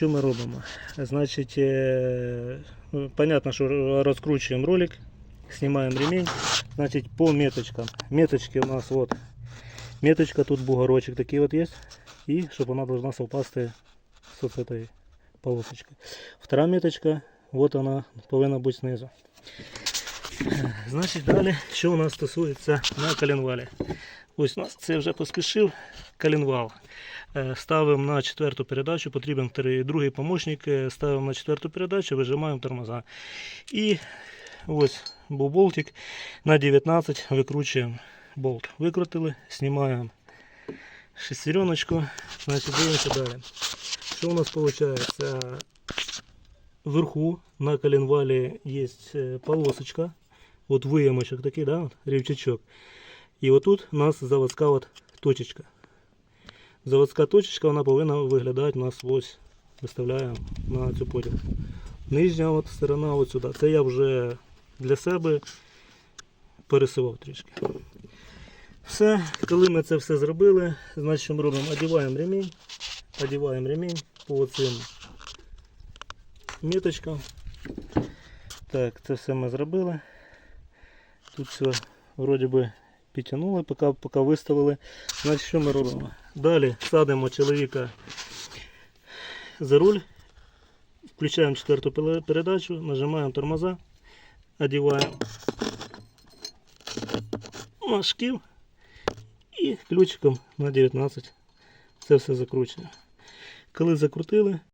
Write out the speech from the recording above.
що ми робимо? Значить, е, ну, понятно, що розкручуємо ролик, знімаємо ремень. Значить, по меточкам. Меточки у нас вот. Меточка тут бугорочек такий от є. І щоб вона должна совпасти з от этой полосочкой. Втора меточка, вот вона повинна бути знизу. Значить, далі, що у нас стосується на коленвалі. Ось у нас це вже поскишив коленвал. Е, Ставимо на четверту передачу, потрібен вторий- другий помощник, е, ставимо на четверту передачу, вижимаємо тормоза. І ось був болтик на 19 викручуємо болт. Викрутили, знімаємо шестереночку, значить дивимося далі. Що у нас виходить? Вверху на коленвалі є е, полосочка, от виямочок такий, да, от, рівчачок. І отут у нас заводська от точечка. Заводська точечка вона повинна виглядати у нас ось. Виставляємо на цю поділ. Нижня от сторона от сюди. Це я вже для себе пересував трішки. Все, коли ми це все зробили, значить що ми робимо? Одіваємо ремінь, одіваємо ремінь по цим міточкам. Так, це все ми зробили. Тут все вроді би підтягнули, поки, поки виставили. Значить, що ми робимо? Далі садимо чоловіка за руль, включаємо четверту передачу, нажимаємо тормоза, одіваємо на шків і ключиком на 19 це все закручуємо. Коли закрутили,